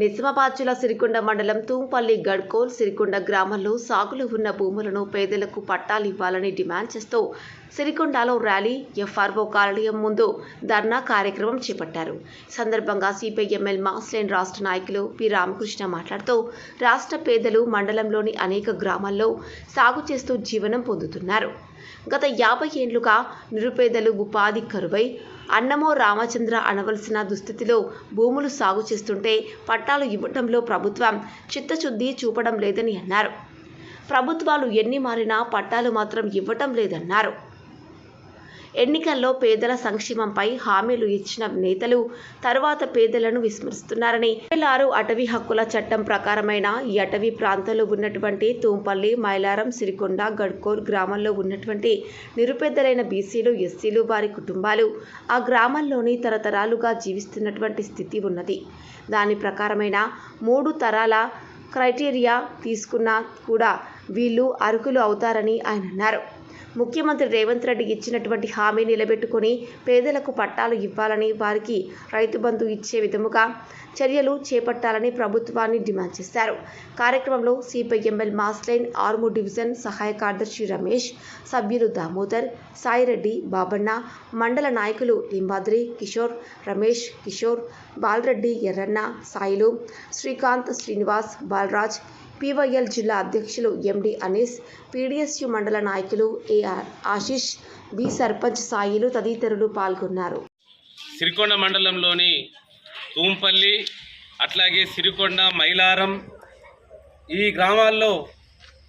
నిజామాబాద్ సిరికొండ మండలం తూంపల్లి గడ్కోల్ సిరికొండ గ్రామంలో సాగులు ఉన్న భూములను పేదలకు పట్టాలు ఇవ్వాలని డిమాండ్ చేస్తూ సిరికొండలో ర్యాలీ ఎఫ్ఆర్ఓ కార్యాలయం ముందు ధర్నా కార్యక్రమం చేపట్టారు. సందర్భంగా సిపిఐ ఎంఎల్ మాస్లైన్ రాష్ట్ర నాయకులు పి. రామకృష్ణ మాట్లాడుతూ రాష్ట్ర పేదలు మండలంలోని అనేక గ్రామాల్లో సాగు చేస్తూ జీవనం పొందుతున్నారు. గత యాభై ఏళ్ళుగా నిరుపేదలు ఉపాధి కరువై అన్నమో రామచంద్ర అనవలసిన దుస్థితిలో భూములు సాగు చేస్తుంటే పట్టాలు ఇవ్వడంలో ప్రభుత్వం చిత్తశుద్ధి చూపడం లేదని అన్నారు. ప్రభుత్వాలు ఎన్ని మారినా పట్టాలు మాత్రం ఇవ్వటం లేదన్నారు. ఎన్నికల్లో పేదల సంక్షేమంపై హామీలు ఇచ్చిన నేతలు తర్వాత పేదలను విస్మరిస్తున్నారని. ఆరు అటవీ హక్కుల చట్టం ప్రకారమైన ఈ అటవీ ప్రాంతంలో ఉన్నటువంటి తూంపల్లి మైలారం సిరికొండ గడ్కోల్ గ్రామంలో ఉన్నటువంటి నిరుపేదలైన బీసీలు ఎస్సీలు వారి కుటుంబాలు ఆ గ్రామంలోని తరతరాలుగా జీవిస్తున్నటువంటి స్థితి ఉన్నది. దాని ప్రకారమైన మూడు తరాల క్రైటీరియా తీసుకున్నా కూడా వీళ్ళు అర్హులు అవుతారని ఆయన అన్నారు. ముఖ్యమంత్రి రేవంత్ రెడ్డి ఇచ్చినటువంటి హామీ నిలబెట్టుకుని పేదలకు పట్టాలు ఇవ్వాలని వారికి రైతు బంధు ఇచ్చే విధముగా చర్యలు చేపట్టాలని ప్రభుత్వాన్ని డిమాండ్ చేశారు. కార్యక్రమంలో సిపిఐఎంఎల్ మాస్లైన్ ఆర్ము డివిజన్ సహాయ కార్యదర్శి రమేష్ సభ్యులు దామోదర్ సాయిరెడ్డి బాబన్న మండల నాయకులు లింబాద్రి కిషోర్ రమేష్ కిషోర్ బాలరెడ్డి ఎర్రన్న సాయిలు శ్రీకాంత్ శ్రీనివాస్ బాలరాజ్ పీవైఎల్ జిల్లా అధ్యక్షులు ఎండి అనీస్ పీడిఎస్యు మండల నాయకులు ఏఆర్ ఆశీష్ బి సర్పంచ్ సాయిలు తదితరులు పాల్గొన్నారు. సిరికొండ మండలంలోని తూంపల్లి అట్లాగే సిరికొండ మైలారం ఈ గ్రామాల్లో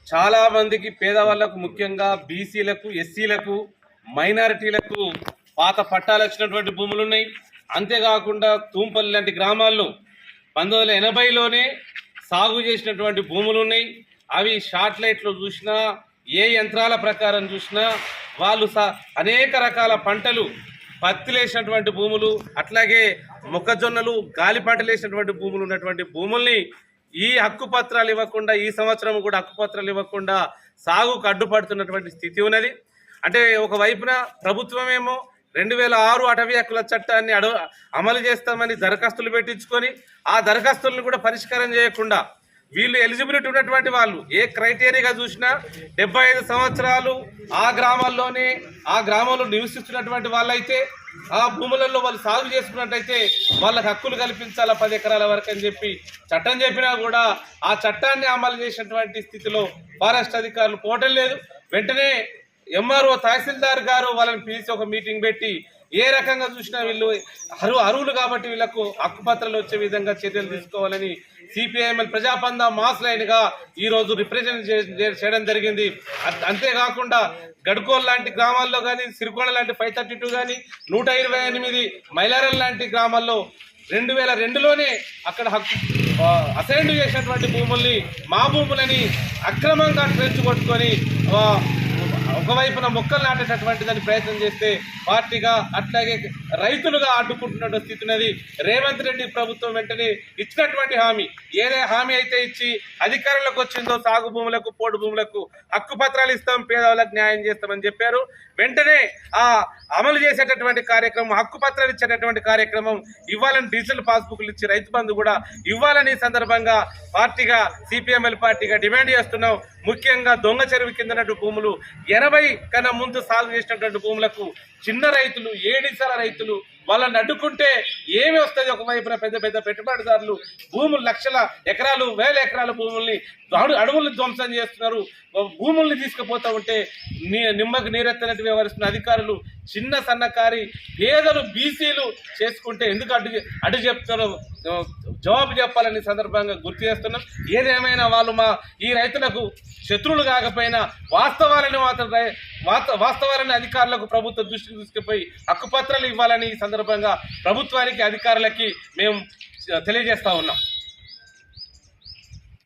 చాలామందికి పేదవాళ్ళకు ముఖ్యంగా బీసీలకు ఎస్సీలకు మైనారిటీలకు పాత పట్టాలు వచ్చినటువంటి భూములు ఉన్నాయి అంతేకాకుండా తూంపల్లి లాంటి గ్రామాల్లో పంతొమ్మిది వందల ఎనభైలోనే సాగు చేసినటువంటి భూములు ఉన్నాయి. అవి షార్ట్ లైట్లో చూసినా ఏ యంత్రాల ప్రకారం చూసినా వాళ్ళు అనేక రకాల పంటలు పత్తిలేసినటువంటి భూములు అట్లాగే మొక్కజొన్నలు గాలి పంటలేసినటువంటి భూములు ఉన్నటువంటి భూముల్ని ఈ హక్కు పత్రాలు ఇవ్వకుండా ఈ సంవత్సరం కూడా హక్కు పత్రాలు ఇవ్వకుండా సాగుకు అడ్డుపడుతున్నటువంటి స్థితి ఉన్నది. అంటే ఒక వైపున ప్రభుత్వమేమో రెండు వేల ఆరు అటవీ హక్కుల చట్టాన్ని అడు అమలు చేస్తామని దరఖాస్తులు పెట్టించుకొని ఆ దరఖాస్తులను కూడా పరిష్కారం చేయకుండా వీళ్ళు ఎలిజిబిలిటీ ఉన్నటువంటి వాళ్ళు ఏ క్రైటీరియాగా చూసినా డెబ్బై ఐదు సంవత్సరాలు ఆ గ్రామాల్లోనే ఆ గ్రామంలో నివసిస్తున్నటువంటి వాళ్ళైతే ఆ భూములలో వాళ్ళు సాగు చేసుకున్నట్టయితే వాళ్ళకి హక్కులు కల్పించాలా పది ఎకరాల వరకు అని చెప్పి చట్టం చెప్పినా కూడా ఆ చట్టాన్ని అమలు చేసినటువంటి స్థితిలో ఫారెస్ట్ అధికారులు పోవటం లేదు. వెంటనే ఎంఆర్ఓ తహసీల్దార్ గారు వాళ్ళని పిలిచి ఒక మీటింగ్ పెట్టి ఏ రకంగా చూసినా వీళ్ళు అరు అరువులు కాబట్టి వీళ్ళకు హక్కుపత్రాలు వచ్చే విధంగా చర్యలు తీసుకోవాలని సిపిఐఎంఎల్ ప్రజాపంద మాస్ లైన్గా ఈ రోజు రిప్రజెంట్ చేయడం జరిగింది. అంతేకాకుండా గడ్కోల్ లాంటి గ్రామాల్లో కానీ సిరికోణ లాంటి ఫైవ్ థర్టీ టూ కానీ నూట ఇరవై ఎనిమిది మైలారం లాంటి గ్రామాల్లో రెండు వేల రెండులోనే అక్కడ హక్కు అసైన్ చేసినటువంటి భూముల్ని మా భూములని అక్రమంగా ట్రెంచ్ కొట్టుకొని ఒకవైపున మొక్కలు నాటేటటువంటి దాన్ని ప్రయత్నం చేస్తే పార్టీగా అట్లాగే రైతులుగా అడ్డుకుంటున్న స్థితి ఉన్నది రేవంత్ రెడ్డి ప్రభుత్వం వెంటనే ఇచ్చినటువంటి హామీ. ఏదే హామీ అయితే ఇచ్చి అధికారంలోకి వచ్చిందో సాగు భూములకు పోడు భూములకు హక్కు పత్రాలు ఇస్తాం పేదవాళ్ళకు న్యాయం చేస్తామని చెప్పారు. వెంటనే ఆ అమలు చేసేటటువంటి కార్యక్రమం హక్కు పత్రాలు ఇచ్చేటటువంటి కార్యక్రమం ఇవ్వాలని డిజిటల్ పాస్బుక్లు ఇచ్చి రైతు బంధు కూడా ఇవ్వాలని సందర్భంగా పార్టీగా సిపిఎంఎల్ పార్టీగా డిమాండ్ చేస్తున్నాం. ముఖ్యంగా దొంగ చెరువు కిందనట్టు భూములు ఎనభై కన్నా ముందు సాగు చేసినటువంటి భూములకు చిన్న రైతులు ఏడిసల రైతులు వాళ్ళని అడ్డుకుంటే ఏమి వస్తుంది ఒకవైపున పెద్ద పెద్ద పెట్టుబడిదారులు? భూములు లక్షల ఎకరాలు వేల ఎకరాల భూముల్ని అడు అడవుల్ని ధ్వంసం చేస్తున్నారు. భూముల్ని తీసుకుపోతూ ఉంటే నీ నిమ్మకు నీరెత్తనట్టు వ్యవహరిస్తున్న అధికారులు చిన్న సన్నకారి పేదలు బీసీలు చేసుకుంటే ఎందుకు అడ్డు అడ్డు చెప్తారో? జవాబు చెప్పాలని సందర్భంగా గుర్తు చేస్తున్నాం. ఏదేమైనా వాళ్ళు మా ఈ రైతులకు శత్రువులు కాకపోయినా వాస్తవాలని మాత్రం వాస్తవాలని అధికారులకు ప్రభుత్వ దృష్టికి తీసుకుపోయి హక్కుపత్రాలు ఇవ్వాలని ఈ సందర్భంగా ప్రభుత్వానికి అధికారులకి మేము తెలియజేస్తా ఉన్నాం.